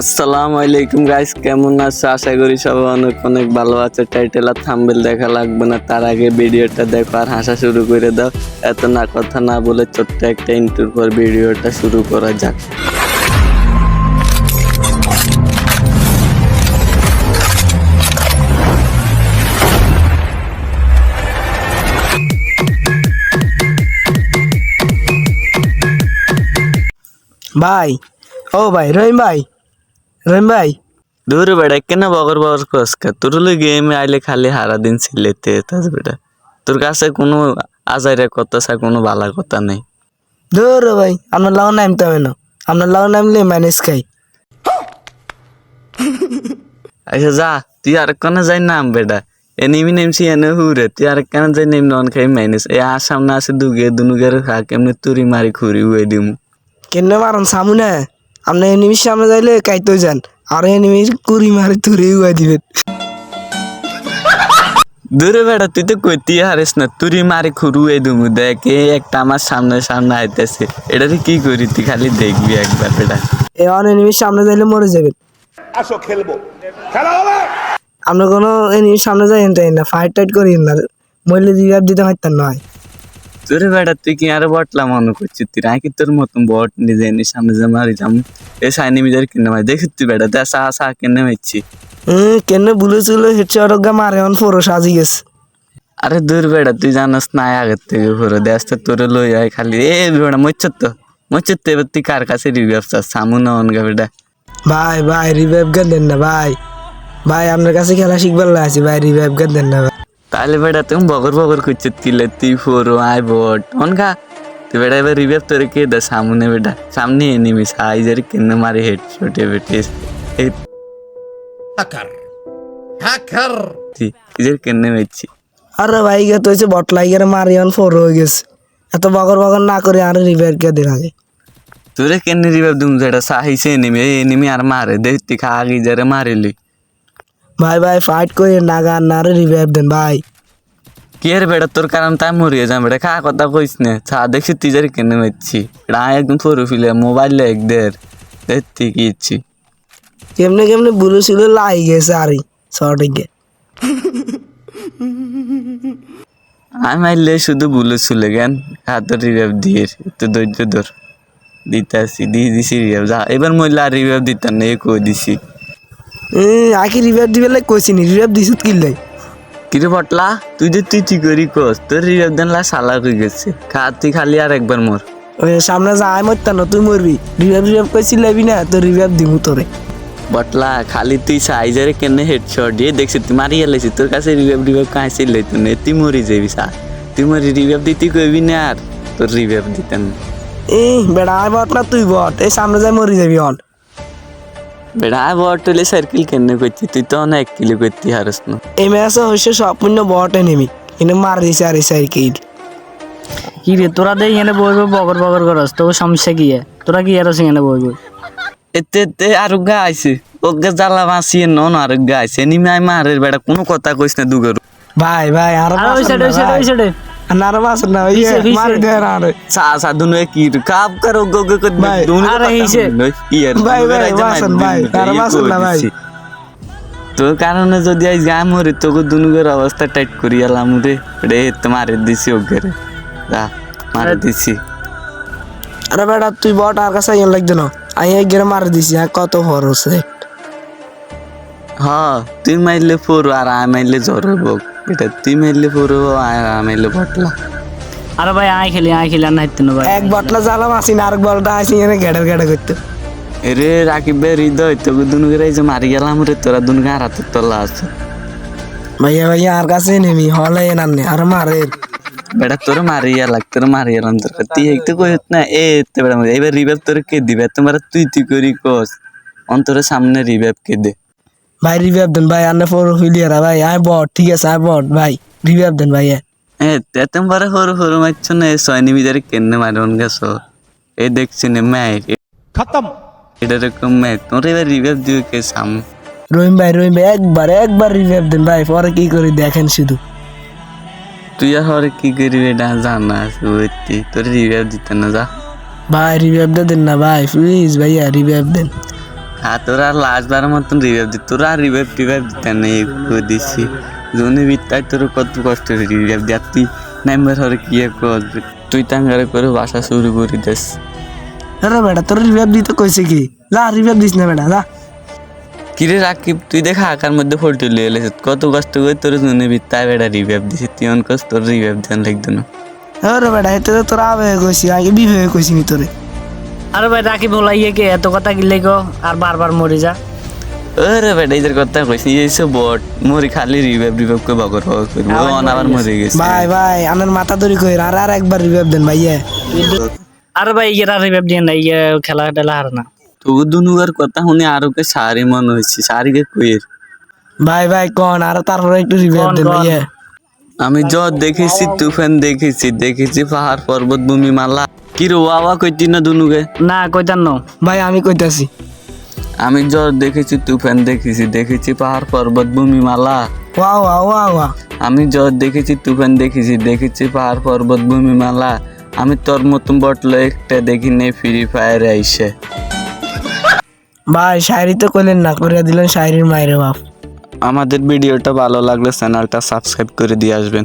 আসসালামু আলাইকুম গাইস কেমন আছো? আশা করি সবাই অনেক অনেক ভালো আছে। টাইটেল আর থাম্বেল দেখা লাগবে না, তার আগে ভিডিওটা দেখো আর হাসা শুরু করে দাও। এত না কথা না বলে ছোট্ট একটা ইন্টুর পর ভিডিওটা শুরু করা যাক। ভাই, ও ভাই, রহিম ভাই। রহিম ভাই? দূর বেড়া কেন বগর বগর কসকা? তোর গেমে আইলে খালি হারা দিন ছিলেতে তাস বেটা তোর কাছে কোনো আজাইরা কথা সা কোনো ভালো কথা নেই। দূর ভাই আপনার লাউ নামতে হবে না। আপনার লাউ নামলে ম্যানেজ খাই। আচ্ছা যা তুই আর কোনে যাই নাম বেটা এনিমি নেমছি এনে হুরে। তুই আর কেন যাই নেম নন খাই মাইনিস এ আর সামনে আছে দুগে দুনুগের খা কেমনে তুরি মারি খুরি উয়ে দিমু। কেন মারন সামনে আপনি এনিমির সামনে যাইলে কাইতো যান। আর এনিমির কুড়ি মারি তুরে উয়া দিবেন। দূরে বেটা তুই তো কইতে হারিস না তুরি মারি খুরু উয়ে দিমু দেখ এ একটা আমার সামনে সামনে আইতেছে। এটাতে কি করি তুই খালি দেখবি একবার বেটা। এ অন এনিমির সামনে যাইলে মরে যাবেন। আসো খেলব। খেলা হবে! আপনি কোনো এনিমির সামনে যাই তাই না ফাইট টাইট করি না। মরলে রিভাইভ দিতে পারতেন না। হয় তোরে বেটা তুই কি আরও বটলা মনে করছিস? তুই রাখি তোর মতন বট নিজে এনে সামনে যে মারি যাম। এ সাইনি মিজার কিনে মারি। দেখি তুই বেটা দে সা সা কিনে মারছি। হুম কেন বুলে চুলে হেঁটে অরজ্ঞা মারে অন ফোরো সাজি গেছে আরে দূর বেড়া তুই জানাস না আগের থেকে ঘুরে দেশ তো তোরে লই আয় খালি। এ বেড়া মচ্ছত তো। মচ্ছত তো এবার তুই কার কাছে রিভিউ চাস? সামু না অনগা বেটা ভাই ভাই রিভাইভ গান দেন না ভাই। ভাই আপনার কাছে খেলা শিখবার আছি ভাই রিভাইভ গান দেন না ভাই। তাহলে বেটা তুমি বগর বগর করছিস কিলে তুই ফোরো আয় বট অনগা তুই বেটা এবার রিভিউ তোরে কে দে সামনে বেটা সামনে এনিমি সাইজের কিনে মারি হেড শটে বেটিস এই হ্যাকার হ্যাকার তুই ইজের কিনে মেরছি আরে ভাই গে তো হচ্ছে বট লাইগারে মারি অন ফোর হয়ে গেছে এত বগর বগর না করে আর রিভাইভ কে দেন আগে তোরে কেনে রিভাইভ দুম যেটা সাহিছে এনিমি এই এনিমি আর মারে দেখ তুই খা আগে যারে মারিলি ভাই ভাই ফাইট করে না গান না আরে রিভাইভ দেন ভাই। কি রে বেটা তোর কারণ তাই মরিয়ে যাম বেটা খা কথা কইস না? চা দেখছি তুই যারে কেনে মারছি। এটা একদম ফোর ফিলে মোবাইল এক দের দেখ তুই কি ইচ্ছি? কেমনে কেমনে বুলু ছিল লাই গেছে আরে শর্টিংয়ে আমি মারলে শুধু বুলে চলে গেন হাতের রিভাইভ দিয়ে একটু ধৈর্য ধর। দিতে আসি দিয়ে দিছি রিভাইভ যা। এবার মহিলা আর রিভাইভ দিতাম না এ কই দিছি? আকি রিভাইভ দিবে লাই কইছি নি রিভাইভ দিছত কি লাই? কিরে পটলা? তুই যে তুই তুই করি কস? তোর রিভাইভ দেন লা সালা হয়ে গেছে। খা তুই খালি আর একবার মর। ওই সামনে যায় মরতা না তুই মরবি। রিভাইভ রিভাইভ কইছি লাইবি না তো রিভাইভ দিমু তোরে। বটলা খালি তুই সাইজারে কেনে হেডশট দিয়ে দেখছি তুই মারি গেলেছি তোর কাছে রিভাইভ রিভাইভ কাছে লইতো না তুই মরি যাবি সা। তুই মরি রিভাইভ দিতে কইবি না আর তোর রিভাইভ দিতেন এই বেড়া আয় বট না তুই বট। এই সামনে যায় মরি যাবি অন বেড়া বটলে সার্কেল কেনে করছি? তুই তো অনেক কিলো করতে হারস না। এই ম্যাচে হচ্ছে সম্পূর্ণ বট এনেমি কিন্তু মার দিছে আর এই সাইকেল কি রে তোরা দেখ এখানে বসবো বগর বগর করস তোর সমস্যা কি है তোরা কি আর এখানে বসবো এতে এতে আরও গা আইছে ওকে জ্বালা বাঁচিয়ে নন আরও গা আইছে নিমে আই মারের বেড়া কোনো কথা কইস না দুগর ভাই ভাই আর ওই সাইডে ওই সাইডে ওই সাইডে না আর মাস না হিসে। মার দে না আরে সা সা দুনো কি কাপ করো গো গো ভাই, দুনো আরে হিসে। ইয়ার ভাই, ভাই, বাসন ভাই, তার বাসন না ভাই। তোর কারণে যদি আজ গা মরে তোকে দুনুগের অবস্থা টাইট করি এলাম রে রে তো মারে দিছি ওকে রে যা মারে দিছি আরে বেটা তুই বট আর কাছে আইন লাগছে না আই গেরে মার দিছি আর কত খরচ রে হ্যাঁ তুই মারলে পড়ো আর আমি মারলে জ্বর হব এটা তুই মারলে পড়ো আর বটলা। আরে ভাই আয় খেলি আয় খেলি আর নাইতে না ভাই। এক বটলা জ্বালাম আসি না আরেক বলটা আসি এনে গেড়ে গেড়ে করতে। রে রাকিব ভাই হৃদয় তোকে দুনুগের এই যে মারি গেলাম রে তোরা দুনুগে আর হাতের তলা আছে। ভাইয়া ভাইয়া আর কাছে নেমি হলে এনার নে আর মারে। বেটা তোর মারিয়া লাগ তোর মারিয়া লাম তোর। তুই একটু কইত না এ তে বেটা মারি। এবার রিভাইভ তোর কে দিবে? তোমার তুই তুই করি কস। অন্তরের সামনে রিভাইভ কে দে। ভাই রিভাইভ দেন ভাই আন্নে ফোর হুইলিয়ারা ভাই আয় বট ঠিক আছে আয় বট ভাই রিভাইভ দেন ভাই এ। তে তোমার হরু হরু মারছ না এ সয়নি বিজারে কেনে মারন গেছ। এই দেখছি না ম্যাচ খতম। এটা এরকম ম্যাচ তোর এবার রিভাইভ দিবে কে সাম? রহিম ভাই রহিম ভাই একবার একবার রিভাইভ দেন ভাই পরে কি করে দেখেন শুধু। তুই আর কি করবি এটা জানাস বুঝতি? তোর রিভাইভ দিতে না যা। ভাই রিভাইভ দেন না ভাই প্লিজ ভাইয়া রিভাইভ দেন। হ্যাঁ তোরা লাস্টবার মতন রিভাইভ দি তোরা রিভাইভ টিভাইভ দিতে নেই দিচ্ছি জোনে বিত্তায় তোর কত কষ্ট রিভাইভ দিয়া তুই নাম্বার হরে কি করবি তুই তাঙ্গারে করে বাসা শুরু করে দিস। আরে বেটা তোর রিভাইভ দিতে কইছে কি? যা রিভাইভ দিস না বেটা যা কিরে রাকিব তুই দেখা আকার মধ্যে ফোল্টি লিয়ে এলেছিস কত কষ্ট করে তোর জোনে বিত্তায় বেটা রিভাইভ দিছি তুই অন কষ্ট তোর রিভাইভ দেন লাগতো না। আরে বেটা এতে তোর আবেগে কইছি আগে বিভেগে কইছি নি তোরে। আরে ভাই রাকিব বলাইয়ে কে? এত কথা গিলে গো আর বারবার মরে যা। আরে বেটা এদের কথা কইছি এইসব বট। মরি খালি রিভাইভ রিভাইভ করে বগর বগর করব অন আবার মরে গেছে। ভাই ভাই আনার মাথা দড়ি কই আর আর একবার রিভাইভ দেন ভাইয়া। আরে ভাই ইয়েরা রিভাইভ দিয়ে না ইয়ে খেলা টেলা হার না। তো দুনুগার কথা শুনে আরও কে সারি মনে হয়েছে সারিকে কইয়ের ভাই ভাই কোন? আর তারপরে একটু রিভাইভ দেন? ভাইয়া। আমি জ্বর দেখেছি তুফান দেখেছি দেখেছি পাহাড় পর্বত ভূমি মালা। কি রে ওয়া কইতি না দুনুকে? না কইতান ন। ভাই আমি কইতাছি। আমি জ্বর দেখেছি তুফান দেখেছি দেখেছি পাহাড় পর্বত ভূমি মালা ওয়া ওয়া ওয়া ওয়া আমি জ্বর দেখেছি তুফান দেখেছি দেখেছি পাহাড় পর্বত ভূমি মালা আমি তোর মতন বটলো একটা দেখি নেই ফ্রি ফায়ার আইসে। ভাই শায়রি তো কইলেন না করে দিলেন শায়রির মায়ের বাপ। আমাদের ভিডিওটা ভালো লাগলে চ্যানেলটা সাবস্ক্রাইব করে দিয়ে আসবেন।